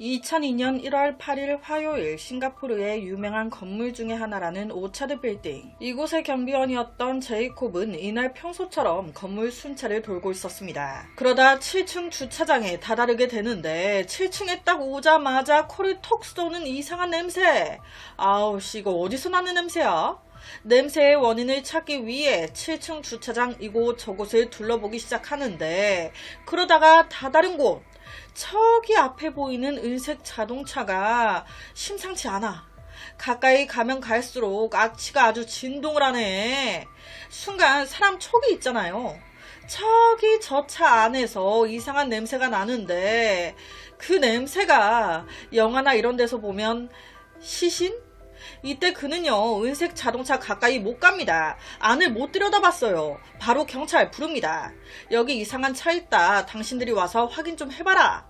2002년 1월 8일 화요일 싱가포르의 유명한 건물 중의 하나라는 오차드 빌딩. 이곳의 경비원이었던 제이콥은 이날 평소처럼 건물 순찰을 돌고 있었습니다. 그러다 7층 주차장에 다다르게 되는데 7층에 딱 오자마자 코를 톡 쏘는 이상한 냄새. 아우 씨 이거 어디서 나는 냄새야? 냄새의 원인을 찾기 위해 7층 주차장 이곳 저곳을 둘러보기 시작하는데 그러다가 다다른 곳 저기 앞에 보이는 은색 자동차가 심상치 않아. 가까이 가면 갈수록 악취가 아주 진동을 하네. 순간 사람 촉이 있잖아요. 저기 저 차 안에서 이상한 냄새가 나는데 그 냄새가 영화나 이런 데서 보면 시신? 이때 그는요, 은색 자동차 가까이 못 갑니다. 안을 못 들여다봤어요. 바로 경찰 부릅니다. 여기 이상한 차 있다. 당신들이 와서 확인 좀 해봐라.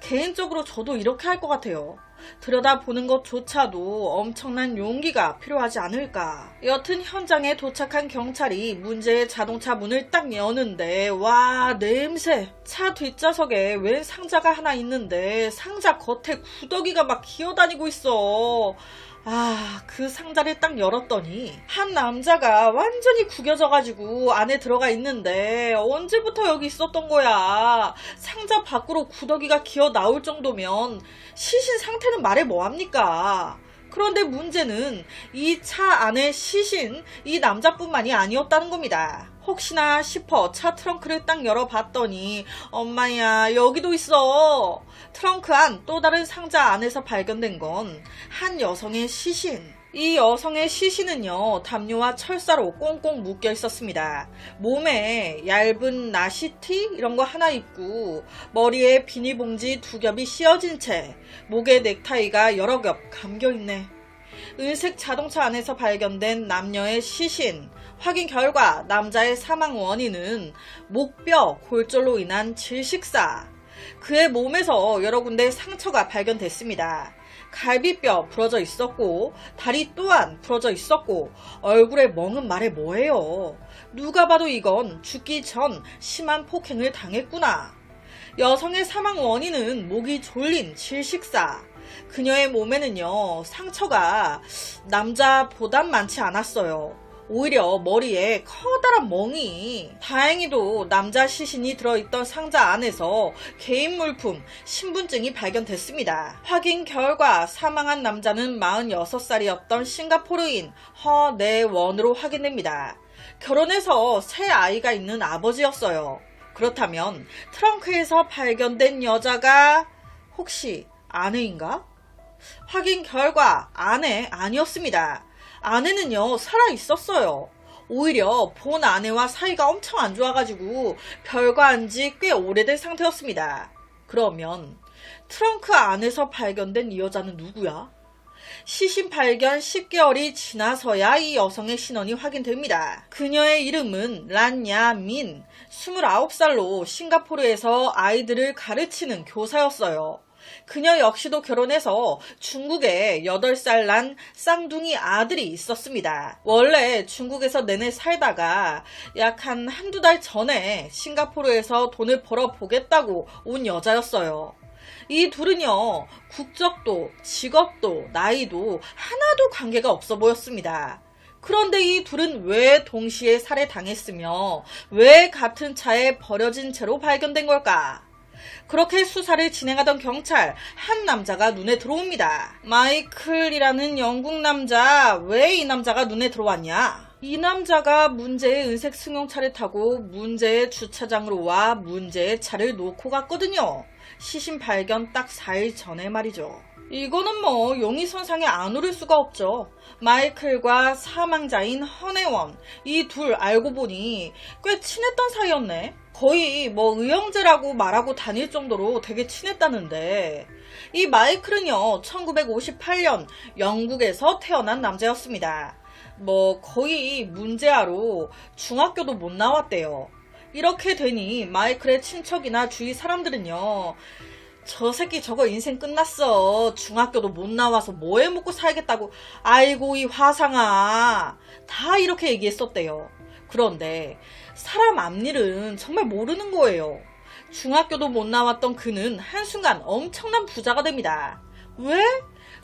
개인적으로 저도 이렇게 할 것 같아요. 들여다보는 것조차도 엄청난 용기가 필요하지 않을까. 여튼 현장에 도착한 경찰이 문제의 자동차 문을 딱 여는데, 와, 냄새. 차 뒷좌석에 웬 상자가 하나 있는데, 상자 겉에 구더기가 막 기어다니고 있어. 아, 그 상자를 딱 열었더니 한 남자가 완전히 구겨져가지고 안에 들어가 있는데 언제부터 여기 있었던 거야? 상자 밖으로 구더기가 기어 나올 정도면 시신 상태는 말해 뭐합니까? 그런데 문제는 이 차 안에 시신 이 남자뿐만이 아니었다는 겁니다. 혹시나 싶어 차 트렁크를 딱 열어봤더니 엄마야 여기도 있어. 트렁크 안 또 다른 상자 안에서 발견된 건 한 여성의 시신. 이 여성의 시신은요, 담요와 철사로 꽁꽁 묶여 있었습니다. 몸에 얇은 나시티 이런 거 하나 입고 머리에 비닐봉지 두 겹이 씌어진 채 목에 넥타이가 여러 겹 감겨 있네. 은색 자동차 안에서 발견된 남녀의 시신. 확인 결과 남자의 사망 원인은 목뼈 골절로 인한 질식사. 그의 몸에서 여러 군데 상처가 발견됐습니다. 갈비뼈 부러져 있었고, 다리 또한 부러져 있었고, 얼굴에 멍은 말해 뭐예요. 누가 봐도 이건 죽기 전 심한 폭행을 당했구나. 여성의 사망 원인은 목이 졸린 질식사. 그녀의 몸에는요, 상처가 남자보단 많지 않았어요. 오히려 머리에 커다란 멍이 다행히도 남자 시신이 들어있던 상자 안에서 개인 물품 신분증이 발견됐습니다. 확인 결과 사망한 남자는 46살이었던 싱가포르인 허내원으로 확인됩니다. 결혼해서 새 아이가 있는 아버지였어요. 그렇다면 트렁크에서 발견된 여자가 혹시 아내인가? 확인 결과 아내 아니었습니다. 아내는요, 살아 있었어요. 오히려 본 아내와 사이가 엄청 안 좋아가지고 별거한 지 꽤 오래된 상태였습니다. 그러면 트렁크 안에서 발견된 이 여자는 누구야? 시신 발견 10개월이 지나서야 이 여성의 신원이 확인됩니다. 그녀의 이름은 란야민, 29살로 싱가포르에서 아이들을 가르치는 교사였어요. 그녀 역시도 결혼해서 중국에 8살 난 쌍둥이 아들이 있었습니다. 원래 중국에서 내내 살다가 약 한 한두 달 전에 싱가포르에서 돈을 벌어 보겠다고 온 여자였어요. 이 둘은요, 국적도, 직업도, 나이도 하나도 관계가 없어 보였습니다. 그런데 이 둘은 왜 동시에 살해당했으며, 왜 같은 차에 버려진 채로 발견된 걸까? 그렇게 수사를 진행하던 경찰 한 남자가 눈에 들어옵니다. 마이클이라는 영국 남자 왜 이 남자가 눈에 들어왔냐? 이 남자가 문제의 은색 승용차를 타고 문제의 주차장으로 와 문제의 차를 놓고 갔거든요. 시신 발견 딱 4일 전에 말이죠. 이거는 뭐 용의선상에 안 오를 수가 없죠. 마이클과 사망자인 허네원 이 둘 알고 보니 꽤 친했던 사이였네. 거의 뭐 의형제라고 말하고 다닐 정도로 되게 친했다는데 이 마이클은요 1958년 영국에서 태어난 남자였습니다. 뭐 거의 문제아로 중학교도 못 나왔대요. 이렇게 되니 마이클의 친척이나 주위 사람들은요 저 새끼 저거 인생 끝났어. 중학교도 못 나와서 뭐 해 먹고 살겠다고. 아이고, 이 화상아. 다 이렇게 얘기했었대요. 그런데 사람 앞일은 정말 모르는 거예요. 중학교도 못 나왔던 그는 한순간 엄청난 부자가 됩니다. 왜?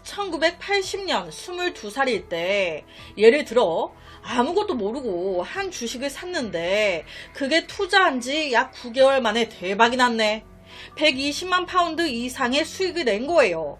1980년 22살일 때 예를 들어 아무것도 모르고 한 주식을 샀는데 그게 투자한 지 약 9개월 만에 대박이 났네. 120만 파운드 이상의 수익을 낸 거예요.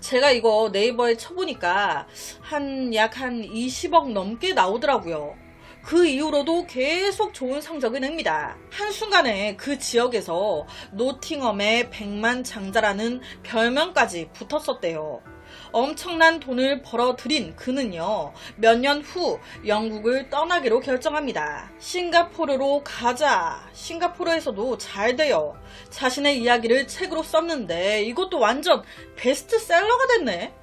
제가 이거 네이버에 쳐보니까 한 약한 20억 넘게 나오더라고요. 그 이후로도 계속 좋은 성적을 냅니다. 한순간에 그 지역에서 노팅엄의 백만 장자라는 별명까지 붙었었대요. 엄청난 돈을 벌어들인 그는요, 몇 년 후 영국을 떠나기로 결정합니다. 싱가포르로 가자. 싱가포르에서도 잘 돼요. 자신의 이야기를 책으로 썼는데 이것도 완전 베스트셀러가 됐네.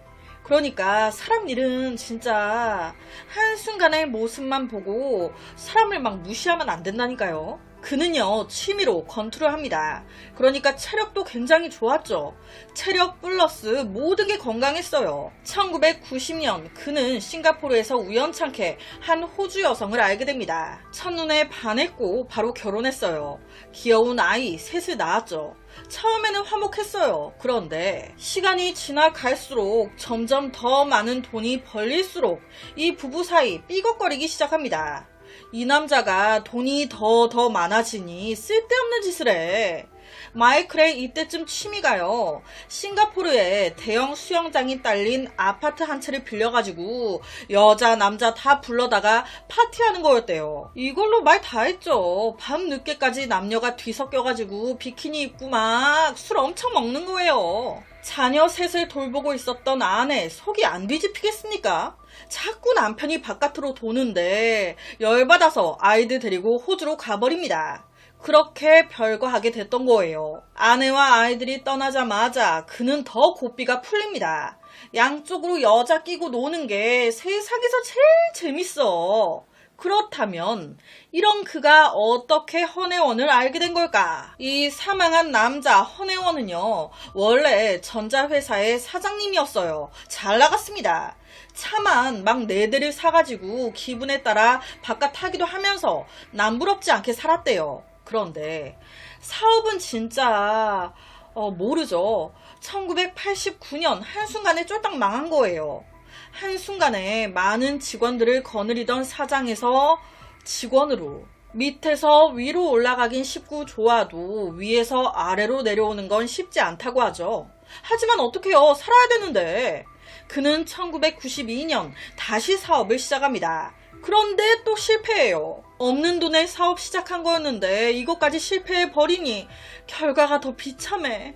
그러니까 사람 일은 진짜 한순간의 모습만 보고 사람을 막 무시하면 안 된다니까요. 그는요, 취미로 권투를 합니다. 그러니까 체력도 굉장히 좋았죠. 체력 플러스 모든 게 건강했어요. 1990년 그는 싱가포르에서 우연찮게 한 호주 여성을 알게 됩니다. 첫눈에 반했고 바로 결혼했어요. 귀여운 아이 셋을 낳았죠. 처음에는 화목했어요. 그런데 시간이 지나갈수록 점점 더 많은 돈이 벌릴수록 이 부부 사이 삐걱거리기 시작합니다. 이 남자가 돈이 더더 많아지니 쓸데없는 짓을 해. 마이클의 이때쯤 취미가요. 싱가포르에 대형 수영장이 딸린 아파트 한 채를 빌려가지고 여자 남자 다 불러다가 파티하는 거였대요. 이걸로 말 다 했죠. 밤 늦게까지 남녀가 뒤섞여가지고 비키니 입고 막 술 엄청 먹는 거예요. 자녀 셋을 돌보고 있었던 아내 속이 안 뒤집히겠습니까? 자꾸 남편이 바깥으로 도는데 열받아서 아이들 데리고 호주로 가버립니다. 그렇게 별거하게 됐던 거예요. 아내와 아이들이 떠나자마자 그는 더 고삐가 풀립니다. 양쪽으로 여자 끼고 노는 게 세상에서 제일 재밌어. 그렇다면 이런 그가 어떻게 헌혜원을 알게 된 걸까? 이 사망한 남자 헌혜원은요 원래 전자회사의 사장님이었어요. 잘 나갔습니다. 차만 막 네 대를 사가지고 기분에 따라 바깥 타기도 하면서 남부럽지 않게 살았대요. 그런데 사업은 진짜 어, 모르죠. 1989년 한순간에 쫄딱 망한 거예요. 한순간에 많은 직원들을 거느리던 사장에서 직원으로 밑에서 위로 올라가긴 쉽고 좋아도 위에서 아래로 내려오는 건 쉽지 않다고 하죠. 하지만 어떡해요. 살아야 되는데. 그는 1992년 다시 사업을 시작합니다. 그런데 또 실패해요. 없는 돈에 사업 시작한 거였는데 이것까지 실패해 버리니 결과가 더 비참해.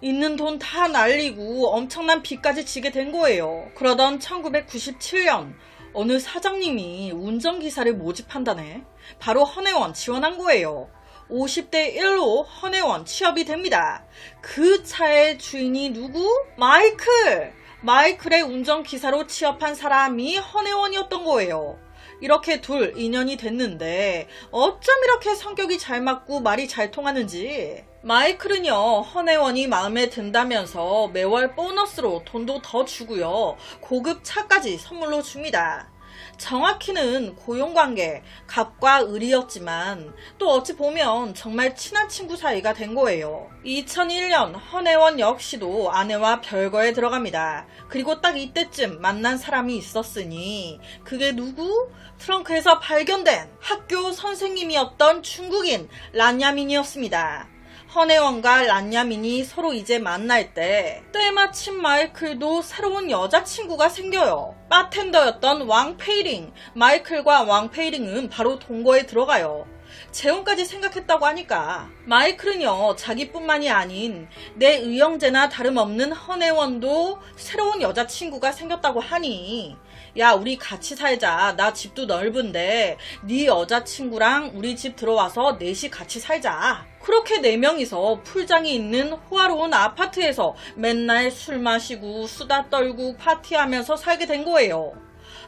있는 돈 다 날리고 엄청난 빚까지 지게 된 거예요. 그러던 1997년 어느 사장님이 운전기사를 모집한다네. 바로 헌혜원 지원한 거예요. 50대 1로 헌혜원 취업이 됩니다. 그 차의 주인이 누구? 마이클! 마이클의 운전기사로 취업한 사람이 헌혜원이었던 거예요. 이렇게 둘 인연이 됐는데 어쩜 이렇게 성격이 잘 맞고 말이 잘 통하는지. 마이클은요 헌혜원이 마음에 든다면서 매월 보너스로 돈도 더 주고요. 고급 차까지 선물로 줍니다 정확히는 고용관계 갑과 을이었지만 또 어찌 보면 정말 친한 친구 사이가 된 거예요 2001년 헌혜원 역시도 아내와 별거에 들어갑니다 그리고 딱 이때쯤 만난 사람이 있었으니 그게 누구? 트렁크에서 발견된 학교 선생님이었던 중국인 란야민이었습니다. 헌혜원과 란야민이 서로 이제 만날 때 때마침 마이클도 새로운 여자친구가 생겨요. 바텐더였던 왕 페이링. 마이클과 왕 페이링은 바로 동거에 들어가요. 재혼까지 생각했다고 하니까 마이클은요 자기뿐만이 아닌 내 의형제나 다름없는 헌혜원도 새로운 여자친구가 생겼다고 하니 야 우리 같이 살자 나 집도 넓은데 네 여자친구랑 우리 집 들어와서 넷이 같이 살자 그렇게 네 명이서 풀장이 있는 호화로운 아파트에서 맨날 술 마시고 수다 떨고 파티하면서 살게 된 거예요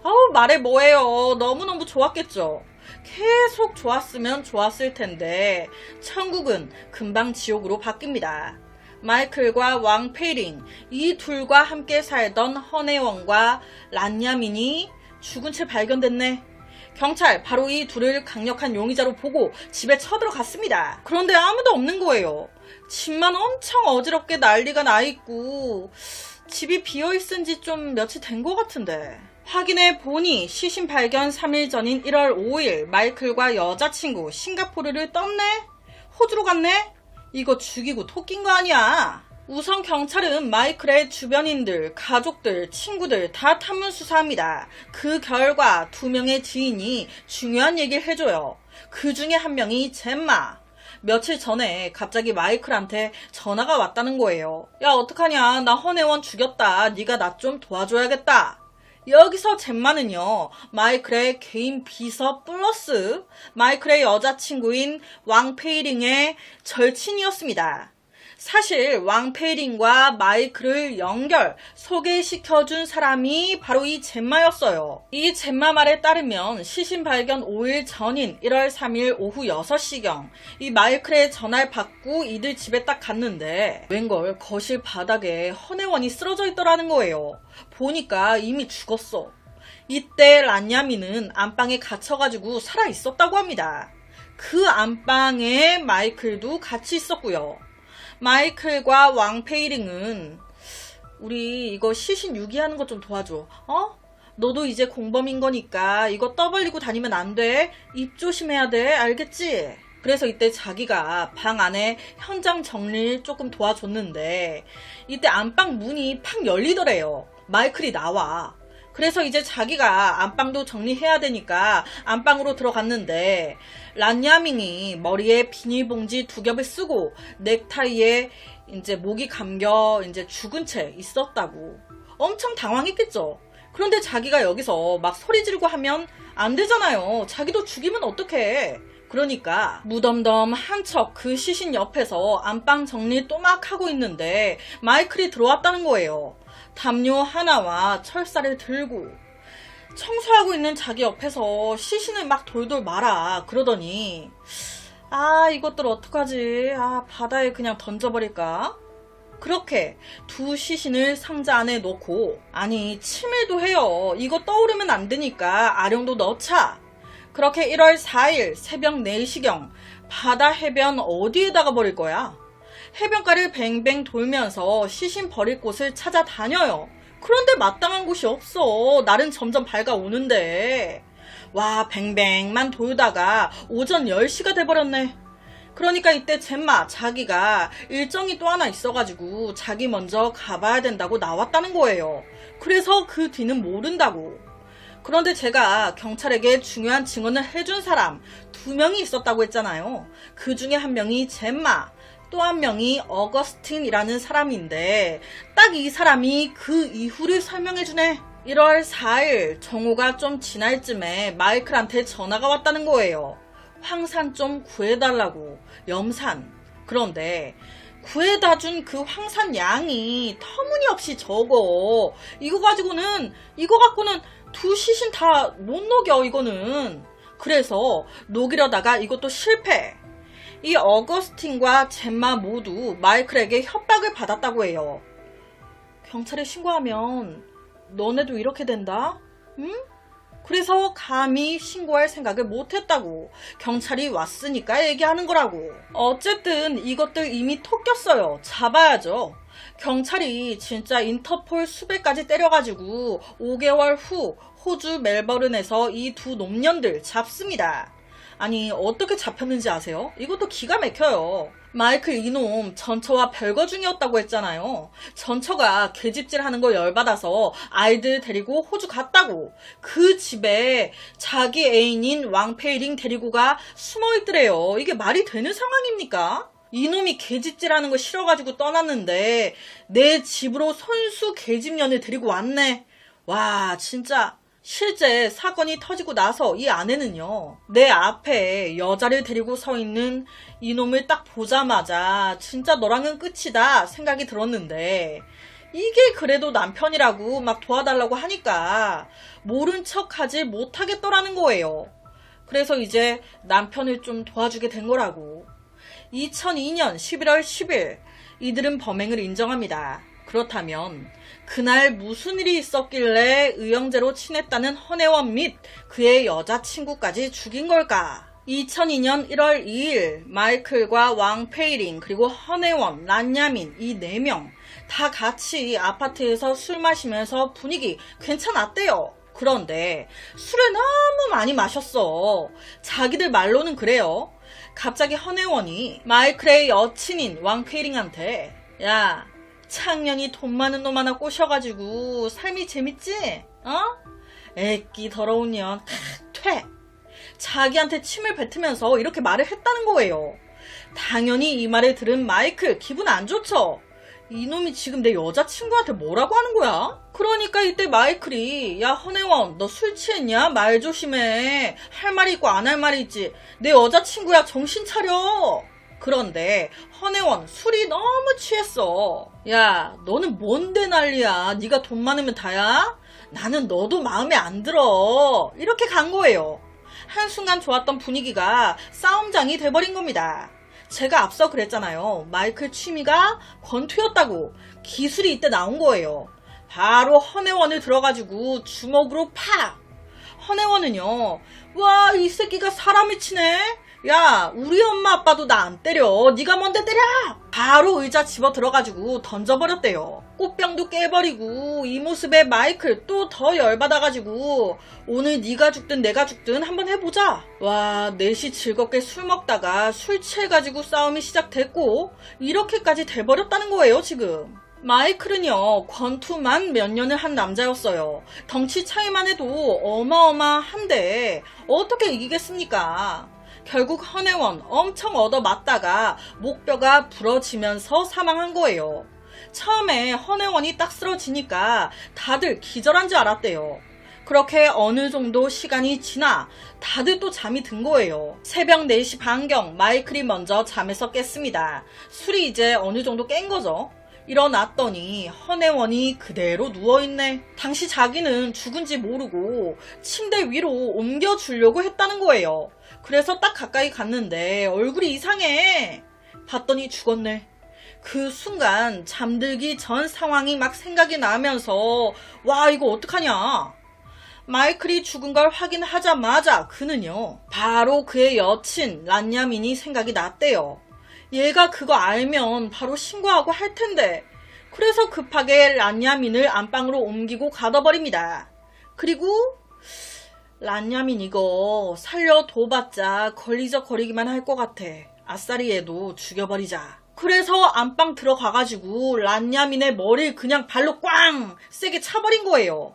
아우 말해 뭐해요 너무너무 좋았겠죠 계속 좋았으면 좋았을 텐데 천국은 금방 지옥으로 바뀝니다. 마이클과 왕 페이링 이 둘과 함께 살던 헌혜원과 란야민이 죽은 채 발견됐네. 경찰 바로 이 둘을 강력한 용의자로 보고 집에 쳐들어갔습니다. 그런데 아무도 없는 거예요. 집만 엄청 어지럽게 난리가 나 있고 집이 비어 있은 지 좀 며칠 된 것 같은데. 확인해 보니 시신 발견 3일 전인 1월 5일 마이클과 여자친구 싱가포르를 떴네? 호주로 갔네? 이거 죽이고 토낀 거 아니야? 우선 경찰은 마이클의 주변인들, 가족들, 친구들 다 탐문 수사합니다. 그 결과 두 명의 지인이 중요한 얘기를 해줘요. 그 중에 한 명이 젬마. 며칠 전에 갑자기 마이클한테 전화가 왔다는 거예요. 야 어떡하냐 나 헌혜원 죽였다. 네가 나 좀 도와줘야겠다. 여기서 젬마는요, 마이클의 개인 비서 플러스 마이클의 여자친구인 왕페이링의 절친이었습니다. 사실 왕페이링과 마이클을 연결, 소개시켜준 사람이 바로 이 젬마였어요. 이 젬마 말에 따르면 시신 발견 5일 전인 1월 3일 오후 6시경 이 마이클의 전화를 받고 이들 집에 딱 갔는데 웬걸 거실 바닥에 헌혜원이 쓰러져 있더라는 거예요. 보니까 이미 죽었어. 이때 란야미는 안방에 갇혀가지고 살아 있었다고 합니다. 그 안방에 마이클도 같이 있었고요. 마이클과 왕페이링은 우리 이거 시신 유기하는 것 좀 도와줘. 어? 너도 이제 공범인 거니까 이거 떠벌리고 다니면 안 돼. 입 조심해야 돼. 알겠지? 그래서 이때 자기가 방 안에 현장 정리를 조금 도와줬는데 이때 안방 문이 팍 열리더래요. 마이클이 나와. 그래서 이제 자기가 안방도 정리해야 되니까 안방으로 들어갔는데 란야밍이 머리에 비닐봉지 두 겹을 쓰고 넥타이에 이제 목이 감겨 이제 죽은 채 있었다고 엄청 당황했겠죠. 그런데 자기가 여기서 막 소리 지르고 하면 안 되잖아요. 자기도 죽이면 어떡해. 그러니까 무덤덤 한 척 그 시신 옆에서 안방 정리 또막 하고 있는데 마이클이 들어왔다는 거예요. 담요 하나와 철사를 들고 청소하고 있는 자기 옆에서 시신을 막 돌돌 말아 그러더니 아 이것들 어떡하지? 아 바다에 그냥 던져버릴까? 그렇게 두 시신을 상자 안에 넣고 아니 치매도 해요. 이거 떠오르면 안 되니까 아령도 넣자. 그렇게 1월 4일 새벽 4시경 바다 해변 어디에다가 버릴 거야 해변가를 뱅뱅 돌면서 시신 버릴 곳을 찾아다녀요. 그런데 마땅한 곳이 없어. 날은 점점 밝아오는데. 와, 뱅뱅만 돌다가 오전 10시가 돼버렸네. 그러니까 이때 젬마 자기가 일정이 또 하나 있어가지고 자기 먼저 가봐야 된다고 나왔다는 거예요. 그래서 그 뒤는 모른다고. 그런데 제가 경찰에게 중요한 증언을 해준 사람 두 명이 있었다고 했잖아요. 그 중에 한 명이 젬마, 또 한 명이 어거스틴이라는 사람인데 딱 이 사람이 그 이후를 설명해주네. 1월 4일 정오가 좀 지날 쯤에 마이클한테 전화가 왔다는 거예요. 황산 좀 구해달라고 염산. 그런데 구해다 준 그 황산 양이 터무니없이 적어. 이거 가지고는 이거 갖고는 두 시신 다 못 녹여 이거는. 그래서 녹이려다가 이것도 실패. 이 어거스틴과 젬마 모두 마이클에게 협박을 받았다고 해요. 경찰에 신고하면 너네도 이렇게 된다? 응? 그래서 감히 신고할 생각을 못했다고 경찰이 왔으니까 얘기하는 거라고. 어쨌든 이것들 이미 톡꼈어요. 잡아야죠. 경찰이 진짜 인터폴 수배까지 때려가지고 5개월 후 호주 멜버른에서 이 두 놈년들 잡습니다. 아니 어떻게 잡혔는지 아세요? 이것도 기가 막혀요. 마이클 이놈 전처와 별거 중이었다고 했잖아요. 전처가 개집질 하는 거 열받아서 아이들 데리고 호주 갔다고. 그 집에 자기 애인인 왕페이링 데리고 가 숨어있더래요. 이게 말이 되는 상황입니까? 이놈이 개집질 하는 거 싫어가지고 떠났는데 내 집으로 선수 개집년을 데리고 왔네. 와 진짜 실제 사건이 터지고 나서 이 아내는요, 내 앞에 여자를 데리고 서 있는 이놈을 딱 보자마자 진짜 너랑은 끝이다 생각이 들었는데, 이게 그래도 남편이라고 막 도와달라고 하니까 모른 척 하지 못하겠더라는 거예요. 그래서 이제 남편을 좀 도와주게 된 거라고. 2002년 11월 10일, 이들은 범행을 인정합니다. 그렇다면 그날 무슨 일이 있었길래 의형제로 친했다는 헌혜원 및 그의 여자친구까지 죽인 걸까? 2002년 1월 2일 마이클과 왕 페이링 그리고 헌혜원, 란야민 이네명다 같이 아파트에서 술 마시면서 분위기 괜찮았대요. 그런데 술을 너무 많이 마셨어. 자기들 말로는 그래요. 갑자기 헌혜원이 마이클의 여친인 왕 페이링한테 야 창년이 돈 많은 놈 하나 꼬셔가지고 삶이 재밌지? 어? 애끼 더러운 년, 탁, 퇴. 자기한테 침을 뱉으면서 이렇게 말을 했다는 거예요. 당연히 이 말을 들은 마이클 기분 안 좋죠? 이놈이 지금 내 여자친구한테 뭐라고 하는 거야? 그러니까 이때 마이클이 야 헌혜원 너 술 취했냐? 말 조심해. 할 말이 있고 안 할 말이 있지. 내 여자친구야 정신 차려. 그런데 헌혜원 술이 너무 취했어. 야 너는 뭔데 난리야. 네가 돈 많으면 다야? 나는 너도 마음에 안 들어. 이렇게 간 거예요. 한순간 좋았던 분위기가 싸움장이 돼버린 겁니다. 제가 앞서 그랬잖아요. 마이클 취미가 권투였다고. 기술이 이때 나온 거예요. 바로 헌혜원을 들어가지고 주먹으로 팍! 헌혜원은요, 와, 이 새끼가 사람을 치네? 야, 우리 엄마 아빠도 나 안 때려. 네가 뭔데 때려? 바로 의자 집어 들어가지고 던져버렸대요. 꽃병도 깨버리고 이 모습에 마이클 또 더 열받아가지고 오늘 네가 죽든 내가 죽든 한번 해보자. 와, 넷이 즐겁게 술 먹다가 술 취해가지고 싸움이 시작됐고 이렇게까지 돼버렸다는 거예요, 지금. 마이클은요, 권투만 몇 년을 한 남자였어요. 덩치 차이만 해도 어마어마한데, 어떻게 이기겠습니까? 결국 헌혜원 엄청 얻어맞다가 목뼈가 부러지면서 사망한 거예요. 처음에 헌혜원이 딱 쓰러지니까 다들 기절한 줄 알았대요. 그렇게 어느 정도 시간이 지나 다들 또 잠이 든 거예요. 새벽 4시 반경 마이클이 먼저 잠에서 깼습니다. 술이 이제 어느 정도 깬 거죠. 일어났더니 헌혜원이 그대로 누워있네. 당시 자기는 죽은지 모르고 침대 위로 옮겨주려고 했다는 거예요. 그래서 딱 가까이 갔는데 얼굴이 이상해. 봤더니 죽었네. 그 순간 잠들기 전 상황이 막 생각이 나면서 와 이거 어떡하냐. 마이클이 죽은 걸 확인하자마자 그는요 바로 그의 여친 란야민이 생각이 났대요. 얘가 그거 알면 바로 신고하고 할 텐데. 그래서 급하게 란야민을 안방으로 옮기고 가둬버립니다. 그리고 란야민 이거 살려둬봤자 걸리적거리기만 할 것 같아. 아싸리 얘도 죽여버리자. 그래서 안방 들어가가지고 란야민의 머리를 그냥 발로 꽝 세게 차버린 거예요.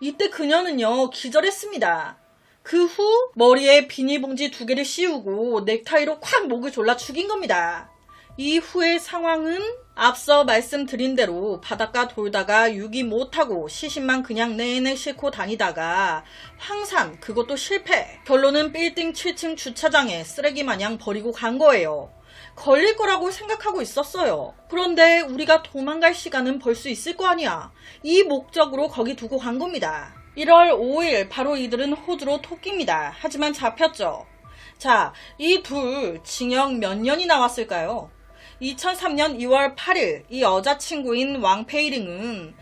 이때 그녀는요 기절했습니다. 그 후 머리에 비닐봉지 두 개를 씌우고 넥타이로 콱 목을 졸라 죽인 겁니다. 이후의 상황은 앞서 말씀드린 대로 바닷가 돌다가 유기 못하고 시신만 그냥 내내 싣고 다니다가 황산 그것도 실패. 결론은 빌딩 7층 주차장에 쓰레기 마냥 버리고 간 거예요. 걸릴 거라고 생각하고 있었어요. 그런데 우리가 도망갈 시간은 벌 수 있을 거 아니야. 이 목적으로 거기 두고 간 겁니다. 1월 5일 바로 이들은 호주로 토끼입니다. 하지만 잡혔죠. 자, 이 둘 징역 몇 년이 나왔을까요? 2003년 2월 8일 이 여자친구인 왕페이링은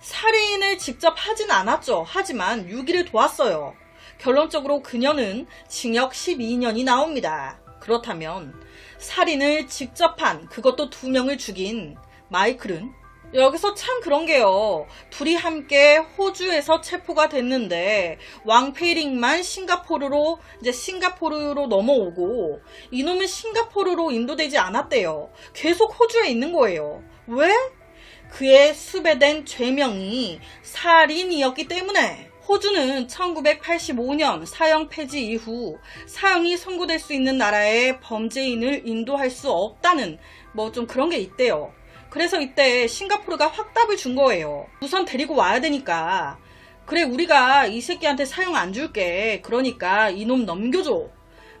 살인을 직접 하진 않았죠. 하지만 유기를 도왔어요. 결론적으로 그녀는 징역 12년이 나옵니다. 그렇다면 살인을 직접 한 그것도 두 명을 죽인 마이클은 여기서 참 그런 게요. 둘이 함께 호주에서 체포가 됐는데 왕페이링만 싱가포르로 이제 싱가포르로 넘어오고 이놈은 싱가포르로 인도되지 않았대요. 계속 호주에 있는 거예요. 왜? 그의 수배된 죄명이 살인이었기 때문에 호주는 1985년 사형 폐지 이후 사형이 선고될 수 있는 나라에 범죄인을 인도할 수 없다는 뭐 좀 그런 게 있대요. 그래서 이때 싱가포르가 확답을 준 거예요. 우선 데리고 와야 되니까. 그래, 우리가 이 새끼한테 사형 안 줄게. 그러니까 이놈 넘겨줘.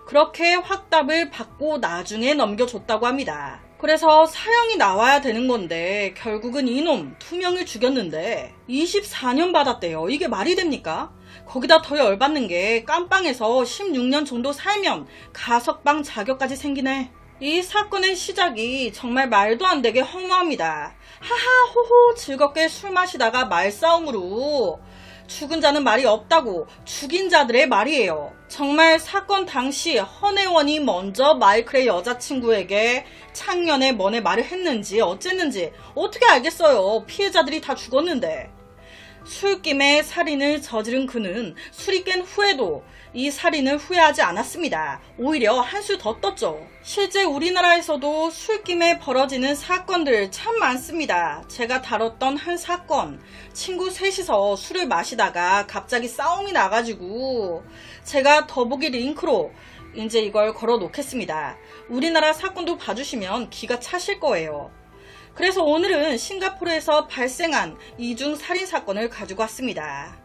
그렇게 확답을 받고 나중에 넘겨줬다고 합니다. 그래서 사형이 나와야 되는 건데 결국은 이놈 두 명을 죽였는데 24년 받았대요. 이게 말이 됩니까? 거기다 더 열받는 게 깜빵에서 16년 정도 살면 가석방 자격까지 생기네. 이 사건의 시작이 정말 말도 안 되게 허무합니다. 하하 호호 즐겁게 술 마시다가 말싸움으로 죽은 자는 말이 없다고 죽인 자들의 말이에요. 정말 사건 당시 헌혜원이 먼저 마이클의 여자친구에게 창년에 뭐네 말을 했는지 어쨌는지 어떻게 알겠어요. 피해자들이 다 죽었는데. 술김에 살인을 저지른 그는 술이 깬 후에도 이 살인을 후회하지 않았습니다. 오히려 한 수 더 떴죠. 실제 우리나라에서도 술김에 벌어지는 사건들 참 많습니다. 제가 다뤘던 한 사건, 친구 셋이서 술을 마시다가 갑자기 싸움이 나가지고 제가 더보기 링크로 이제 이걸 걸어 놓겠습니다. 우리나라 사건도 봐주시면 기가 차실 거예요. 그래서 오늘은 싱가포르에서 발생한 이중 살인 사건을 가지고 왔습니다.